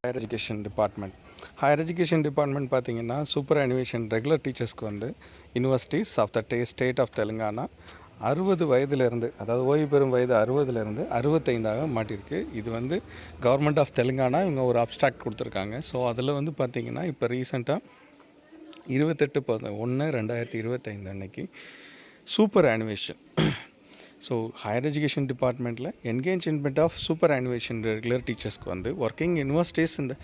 Higher education department higher education department பார்த்தீங்கன்னா superannuation regular டீச்சர்ஸ்க்கு வந்து universities of the day state of Telangana அறுபது வயதுலேருந்து அதாவது ஓய்வு பெறும் வயது அறுபதுலேருந்து அறுபத்தைந்தாக மாட்டியிருக்கு இது வந்து கவர்மெண்ட் ஆஃப் தெலுங்கானா இவங்க ஒரு அப்ஸ்ட்ராக்ட் கொடுத்துருக்காங்க. ஸோ அதில் வந்து பார்த்திங்கன்னா இப்போ ரீசெண்டாக இருபத்தெட்டு பத ஒன்று ரெண்டாயிரத்தி இருபத்தைந்து அன்னைக்கு superannuation so higher education டிபார்ட்மெண்ட்டில் engagement of superannuation regular டீச்சர்ஸ்க்கு வந்து ஒர்க்கிங் யூனிவர்சிட்டிஸ் இந்த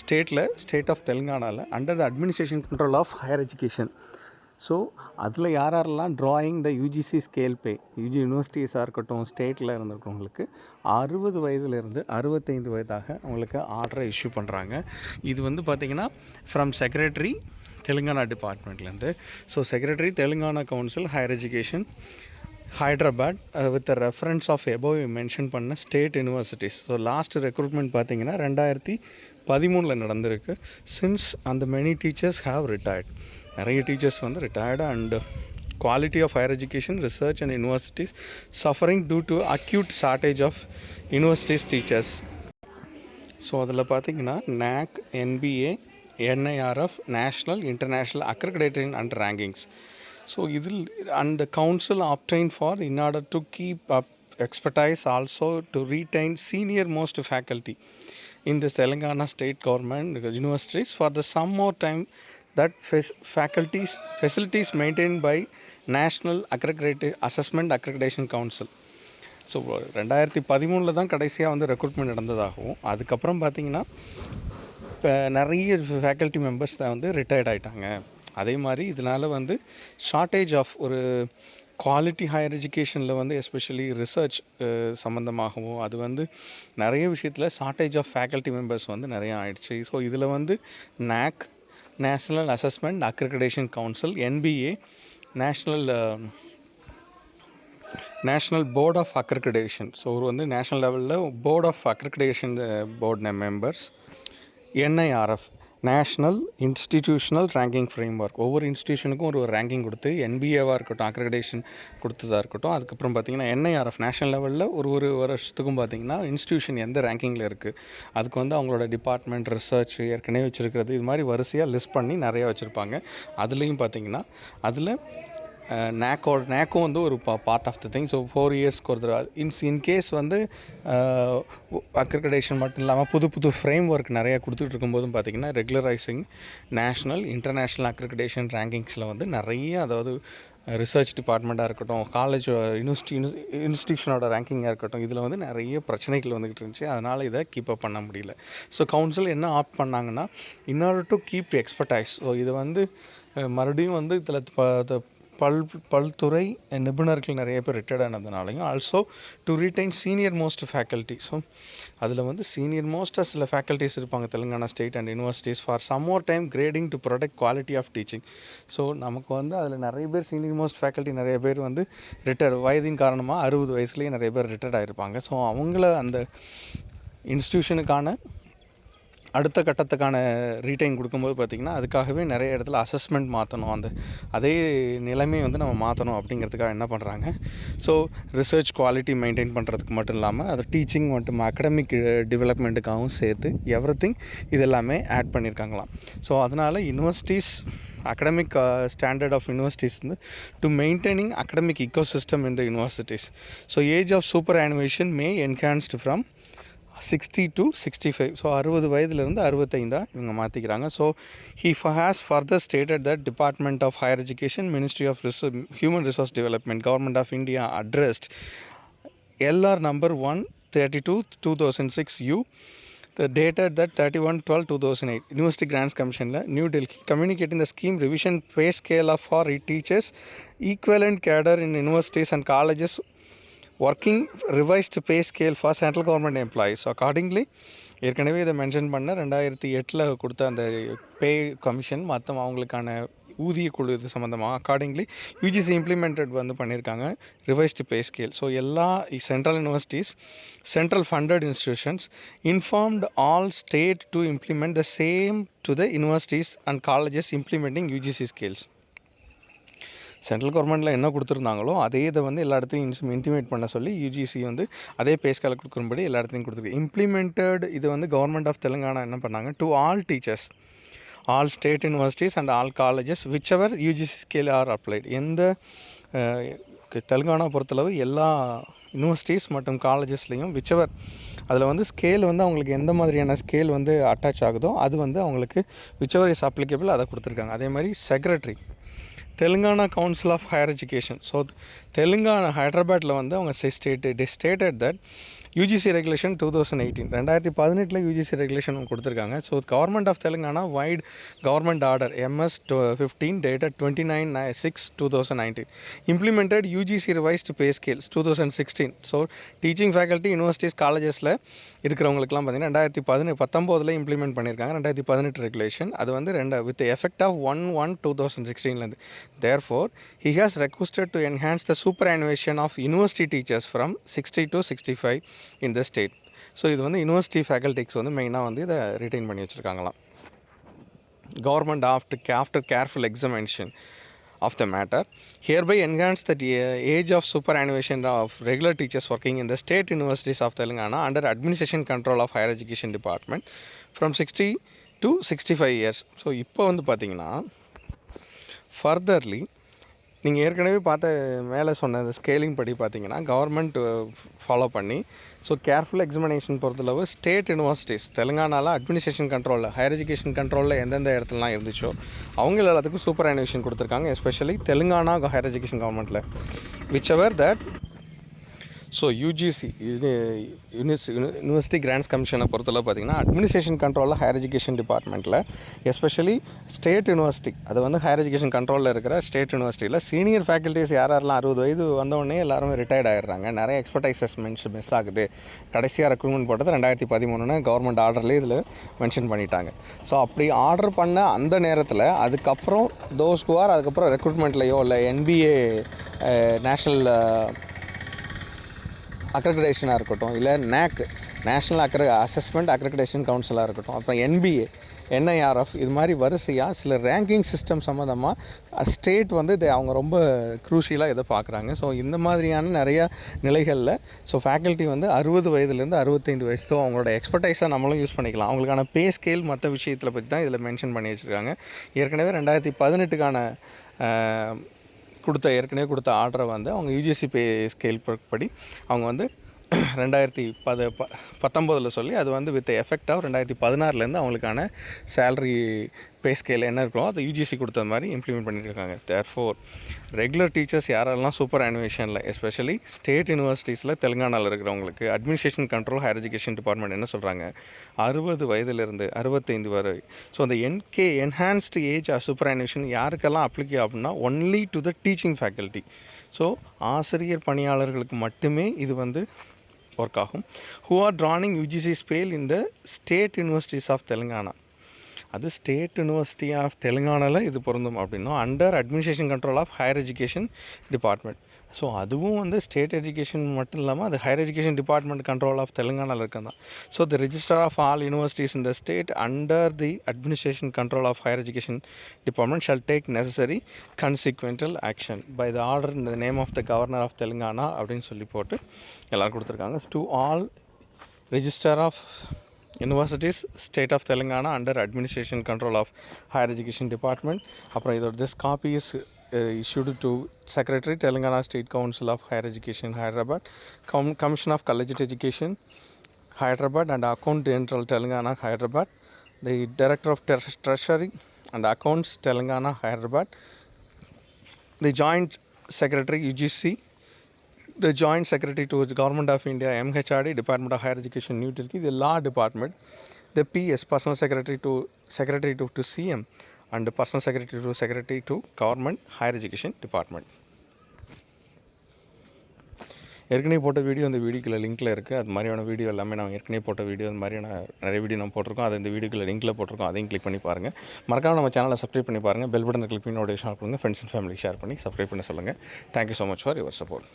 ஸ்டேட்டில் ஸ்டேட் ஆஃப் தெலுங்கானாவில் under the administration control of higher education so அதில் யார் யாரெல்லாம் drawing the UGC scale pay UG யூனிவர்சிட்டிஸாக இருக்கட்டும் ஸ்டேட்டில் இருந்திருக்கவங்களுக்கு அறுபது வயதுலேருந்து அறுபத்தைந்து வயதாக அவங்களுக்கு ஆர்டரை இஷ்யூ பண்ணுறாங்க இது வந்து பார்த்திங்கன்னா from secretary Telangana டிபார்ட்மெண்ட்லேருந்து so secretary Telangana council higher education Hyderabad with reference of above mention பண்ண state universities so last recruitment பார்த்தீங்கன்னா ரெண்டாயிரத்தி பதிமூணில் நடந்திருக்கு. சின்ஸ் அந்த மெனி டீச்சர்ஸ் ஹாவ் ரிட்டையர்ட் நிறைய டீச்சர்ஸ் வந்து retired and quality of higher education research and universities suffering due to acute shortage of universities teachers so அதில் பார்த்தீங்கன்னா NAAC NBA NIRF national international accrediting and rankings so இதில் அந்த council obtain for in order to keep up expertise also to retain senior most faculty in the Telangana state government universities for the some more time that fac- faculties facilities maintained by National Accreditation Assessment Accreditation Council so ரெண்டாயிரத்தி பதிமூணில் தான் கடைசியாக வந்து recruitment நடந்ததாகவும் அதுக்கப்புறம் பார்த்தீங்கன்னா இப்போ நிறைய faculty members தான் வந்து ரிட்டையர்ட் ஆகிட்டாங்க அதே மாதிரி இதனால் வந்து ஷார்ட்டேஜ் ஆஃப் ஒரு குவாலிட்டி ஹையர் எஜுகேஷனில் வந்து எஸ்பெஷலி ரிசர்ச் சம்மந்தமாகவும் அது வந்து நிறைய விஷயத்தில் ஷார்ட்டேஜ் ஆஃப் ஃபேக்கல்ட்டி மெம்பர்ஸ் வந்து நிறையா ஆயிடுச்சு. ஸோ இதில் வந்து NAAC national assessment accreditation council NBA national national board of accreditation so ஒரு வந்து நேஷ்னல் லெவலில் board of accreditation board members NIRF national institutional ranking framework ஒவ்வொரு இன்ஸ்டியூஷனுக்கும் ஒரு ஒரு ரேங்கிங் கொடுத்து என்பிஏவாக இருக்கட்டும் அக்ரிடேஷன் கொடுத்ததாக இருக்கட்டும் அதுக்கப்புறம் பார்த்தீங்கன்னா என்ஐஆர்எஃப் நேஷனல் லெவலில் ஒரு ஒரு வருஷத்துக்கும் பார்த்தீங்கன்னா இன்ஸ்டியூஷன் எந்த ரேங்கிங்கில் இருக்குது அதுக்கு வந்து அவங்களோட டிபார்ட்மெண்ட் ரிசர்ச் ஏற்கனவே வச்சுருக்கிறது இது மாதிரி வரிசையாக லிஸ்ட் பண்ணி நிறையா வச்சுருப்பாங்க. அதுலேயும் பார்த்தீங்கன்னா அதில் நேக்கோட நேக்கும் வந்து ஒரு பா part of the thing so four இயர்ஸ்க்கு ஒரு தடவை. இன்ஸ் இன்கேஸ் வந்து அக்ரிகடேஷன் மட்டும் இல்லாமல் புது புது ஃப்ரேம் ஒர்க் நிறையா கொடுத்துட்டு இருக்கும்போதும் பார்த்திங்கன்னா ரெகுலரைசிங் நேஷ்னல் இன்டர்நேஷ்னல் அக்ரிகடேஷன் ரேங்கிங்ஸில் வந்து நிறைய அதாவது ரிசர்ச் டிபார்ட்மெண்ட்டாக இருக்கட்டும் காலேஜ் யூனிவர்சிட்டி இன்ஸ்டியூஷனோட ரேங்கிங்காக இருக்கட்டும் இதில் வந்து நிறைய பிரச்சனைகள் வந்துக்கிட்டு இருந்துச்சு. அதனால் இதை கீப் அப் பண்ண முடியல. ஸோ கவுன்சில் என்ன ஆப்ட் பண்ணாங்கன்னா in order to keep expertise so இது வந்து மறுபடியும் வந்து இதில் பல் பல்துறை நிபுணர்கள் நிறைய பேர் retired ஆனதுனாலையும் also to retain senior most faculty so அதில் வந்து சீனியர் மோஸ்ட்டாக சில ஃபேக்கல்ட்டிஸ் இருப்பாங்க. Telangana state and universities for some more time grading to protect quality of teaching so நமக்கு வந்து அதில் நிறைய பேர் சீனியர் மோஸ்ட் ஃபேக்கல்ட்டி நிறைய பேர் வந்து ரிட்டையர்ட் வயதின் காரணமாக அறுபது வயசுலேயே நிறைய பேர் ரிட்டையர்ட் ஆகிருப்பாங்க ஸோ அவங்கள அந்த இன்ஸ்டியூஷனுக்கான அடுத்த கட்டத்துக்கான ரீடைன் கொடுக்கும்போது பார்த்திங்கன்னா அதுக்காகவே நிறைய இடத்துல அசஸ்மெண்ட் மாற்றணும் அந்த அதே நிலைமை வந்து நம்ம மாற்றணும் அப்படிங்கிறதுக்காக என்ன பண்ணுறாங்க ஸோ ரிசர்ச் குவாலிட்டி மெயின்டைன் பண்ணுறதுக்கு மட்டும் இல்லாமல் அது டீச்சிங் மற்றும் அகடமிக் டெவலப்மெண்ட்டுக்காகவும் uh, சேர்த்து எவ்ரி திங் இது எல்லாமே ஆட் பண்ணியிருக்காங்களாம் ஸோ அதனால் universities academic standard of universities வந்து to maintaining academic ecosystem in the universities so age of superannuation may enhanced from sixty to sixty five so அறுபது வயதுலேருந்து அறுபத்தைந்தாக இவங்க மாற்றிக்கிறாங்க so he has further stated that department of higher education ministry of ரிச human resource development government of India addressed LR number one thirty two two thousand six you the dated dead thirty one twelve two thousand eight University Grants கமிஷனில் New Delhi new delhi scheme revision pay scale of for E teachers equal and cadre in universities and colleges working revised pay scale for central government employees so accordingly ஏற்கனவே இதை mention பண்ண ரெண்டாயிரத்தி எட்டில் கொடுத்த அந்த pay commission மற்ற அவங்களுக்கான ஊதிய குழு இது சம்மந்தமாக அக்கார்டிங்லி யூஜிசி இம்ப்ளிமெண்டட் வந்து பண்ணியிருக்காங்க ரிவைஸ்டு பே ஸ்கேல் ஸோ எல்லா central universities central funded institutions informed all state to implement the same to the universities and colleges implementing UGC scales central கவர்மெண்ட்டில் என்ன கொடுத்துருந்தாங்களோ அதே இதை வந்து எல்லா இடத்தையும் இன்டிமேட் பண்ண சொல்லி யூஜிசி வந்து அதே பே ஸ்கேலை கொடுக்கும்படி எல்லா இடத்துலையும் கொடுத்துருக்கு. இம்ப்ளிமெண்டட் இது வந்து கவர்மெண்ட் ஆஃப் தெலுங்கானா என்ன பண்ணாங்க? To all teachers all state universities and all colleges whichever UGC scale are applied எந்த தெலுங்கானா பொறுத்தளவு எல்லா யூனிவர்சிட்டிஸ் மற்றும் காலேஜஸ்லேயும் விச்சவர் அதில் வந்து ஸ்கேல் வந்து அவங்களுக்கு எந்த மாதிரியான ஸ்கேல் வந்து அட்டாச் ஆகுதோ அது வந்து அவங்களுக்கு விச்சவர் இஸ் அப்ளிகபிள் அதை கொடுத்துருக்காங்க. அதே மாதிரி secretary Telangana council of higher education so Telangana ஹைதராபாத்தில் வந்து அவங்க state stated that UGC regulation two thousand eighteen ரெண்டாயிரத்தி பதினெட்டில் யூஜிசி ரெகுலேஷன் கொடுத்துருக்காங்க. So government of Telangana vide government order MS fifteen dated twenty nine six two thousand nineteen implemented UGC revised pay scales two thousand sixteen so teaching faculty universities காலேஜஸில் இருக்கிறவங்களுக்குலாம் பார்த்தீங்கன்னா ரெண்டாயிரத்தி பதினெட்டு பத்தொம்போதில் implement பண்ணியிருக்காங்க. ரெண்டாயிரத்தி பதினெட்டு ரெகுலேஷன் அது வந்து ரெண்டு with effect of one one two thousand சிக்ஸ்டீன்லேருந்து therefore he has requested to enhance the superannuation of university teachers from sixty to sixty five in the state so இது வந்து யூனிவர்சிட்டி ஃபேக்கல்ட்டிக்ஸ் வந்து மெயினாக வந்து இதை ரிட்டைன் பண்ணி வச்சுருக்காங்களாம் government after after careful examination of the matter hereby enhance that age of superannuation of regular teachers working in the state universities of Telangana under administration control of higher education department from sixty to sixty five years so இப்போ வந்து பார்த்திங்கன்னா furtherly நீங்கள் ஏற்கனவே பார்த்த மேலே சொன்ன scaling படி பார்த்தீங்கன்னா கவர்மெண்ட் ஃபாலோ பண்ணி ஸோ கேர்ஃபுல் எக்ஸாமினேஷன் பொறுத்தளவு ஸ்டேட் யூனிவர்சிட்டிஸ் தெலுங்கானாவில் அட்மினிஸ்ட்ரேஷன் கண்ட்ரோலில் ஹையர் எஜுகேஷன் கண்ட்ரோலில் எந்தெந்த இடத்துலலாம் இருந்துச்சோ அவங்க எல்லாத்துக்கும் சூப்பர் அனிவேஷன் கொடுத்துருக்காங்க எஸ்பெஷலி தெலுங்கானா ஹையர் எஜுகேஷன் கவர்மெண்ட்டில் whichever that so UGC இது யூனிஸ் யூனிவர்சிட்டி கிராண்ட்ஸ் கமிஷனை பொறுத்தளவு பார்த்தீங்கன்னா அட்மினிஸ்ட்ரேஷன் கண்ட்ரோலில் ஹையர் எஜுகேஷன் டிபார்ட்மெண்ட்டில் எஸ்பெஷலி ஸ்டேட் யூனிவர்சிட்டி அது வந்து ஹையர் எஜுகேஷன் கண்ட்ரோலில் இருக்கிற ஸ்டேட் யூனிவர்சிட்டியில் சீனியர் ஃபேக்கல்ட்டிஸ் யார் யாரெல்லாம் அறுபது வயது வந்தவொடனே எல்லாருமே ரிட்டையர்ட் ஆகிடுறாங்க நிறைய எக்ஸ்பர்டைசஸ் மென்ஸ் மிஸ் ஆகுது. கடைசியாக ரெக்ரூட்மெண்ட் போட்டது ரெண்டாயிரத்தி பதிமூணுன்னு கவர்மெண்ட் ஆர்டர்லேயே இதில் மென்ஷன் பண்ணிட்டாங்க. ஸோ அப்படி ஆர்டர் பண்ண அந்த நேரத்தில் அதுக்கப்புறம் தோஸ் குவார் அதுக்கப்புறம் ரெக்ரூட்மெண்ட்லேயோ இல்லை என்பிஏ நேஷ்னல் அக்ரடேஷனாக இருக்கட்டும் இல்லை நேக் நேஷ்னல் அக்ர அசஸ்மெண்ட் அக்ரடேஷன் கவுன்சிலாக இருக்கட்டும் அப்புறம் என்பிஏ என்ஐஆர்எஃப் இது மாதிரி வரிசையாக சில ரேங்கிங் சிஸ்டம் சம்மந்தமாக ஸ்டேட் வந்து இதை அவங்க ரொம்ப க்ரூஷியலாக இதை பார்க்குறாங்க. ஸோ இந்த மாதிரியான நிறையா நிலைகளில் ஸோ ஃபேக்கல்ட்டி வந்து அறுபது வயதுலேருந்து அறுபத்தைந்து வயசு ஸோ அவங்களோட எக்ஸ்பர்டைஸாக நம்மளும் யூஸ் பண்ணிக்கலாம். அவங்களுக்கான பே ஸ்கேல் மற்ற விஷயத்தில் பற்றி தான் இதில் மென்ஷன் பண்ணி வச்சுருக்காங்க. ஏற்கனவே ரெண்டாயிரத்தி பதினெட்டுக்கான கொடுத்த ஏற்கனவே கொடுத்த ஆர்டரை வந்து அவங்க யூஜிசி பே ஸ்கேல் படி அவங்க வந்து ரெண்டாயிரத்தி பத ப பத்தொம்போதில் சொல்லி அது வந்து வித் எஃபெக்டாக ரெண்டாயிரத்தி பதினாறுலேருந்து அவங்களுக்கான சேலரி பே ஸ்கேல் என்ன இருக்கோ அதை யூஜிசி கொடுத்த மாதிரி இம்ப்ளிமெண்ட் பண்ணியிருக்காங்க தேர் ஃபோர் ரெகுலர் டீச்சர்ஸ் யாரெல்லாம் சூப்பர் அனிமேஷனில் எஸ்பெஷலி ஸ்டேட் யூனிவர்சிட்டிஸில் தெலுங்கானாவில் இருக்கிறவங்களுக்கு administration control higher education department என்ன சொல்கிறாங்க அறுபது வயதிலிருந்து அறுபத்தைந்து வரை. ஸோ அந்த என்கே என்ஹான்ஸ்டு ஏஜ் சூப்பர் அனிமேஷன் யாருக்கெல்லாம் அப்ளிகே ஆகும்னா only to the teaching faculty so ஆசிரியர் பணியாளர்களுக்கு மட்டுமே இது வந்து ஒர்க் ஆகும் who are drawing UGC scale இந்த ஸ்டேட் யூனிவர்சிட்டிஸ் ஆஃப் தெலுங்கானா அது ஸ்டேட் யூனிவர்சிட்டி ஆஃப் தெலுங்கானாவில் இது பொருந்தும் அப்படின்னா under administration control of higher education department so அதுவும் வந்து ஸ்டேட் எஜுகேஷன் மட்டும் இல்லாமல் அது higher education department control of தெலுங்கானாவில் இருக்கிறது தான் so the registrar of all universities in the state under the administration control of higher education department shall take necessary consequential action by the order in the name of the governor of Telangana அப்படின்னு சொல்லி போட்டு எல்லாம் கொடுத்துருக்காங்க. To all registrar of universities state of Telangana under administration control of higher education department அப்புறம் இதோட this copies Uh, issued to secretary telangana state council of higher education hyderabad Com- commission of collegiate education hyderabad and account general telangana hyderabad. The director of Tre- treasury and accounts telangana hyderabad. The joint secretary ugc the joint secretary to the government of india mhrd department of higher education new delhi the law department. The ps personal secretary to secretary to, to cm and the personal secretary to secretary to government higher education department. ஏற்கனவே போட்ட video அந்த வீடியோக்குள்ள லிங்க்கில் இருக்குது அது மாதிரியான video எல்லாமே நான் ஏற்கனவே போட்ட வீடியோ அந்த மாதிரியான நிறைய வீடியோ நம்ம போட்டிருக்கோம். அது இந்த வீடியோக்குள்ள லிங்க்கில் போட்டிருக்கோம். அதையும் கிளிக் பண்ணி பாருங்கள் மறக்காம நம்ம சேனலை சப்ஸ்கிரைப் பண்ணி பாருங்கள் பெல் பட்டனை கிளிக் பண்ணி நோட்டிஃபிகேஷன் பண்ணுங்கள் ஃப்ரெண்ட்ஸ் அண்ட் ஃபேமிலி ஷேர் பண்ணி சப்ஸ்கிரைப் பண்ண சொல்லுங்கள் thank you so much for your support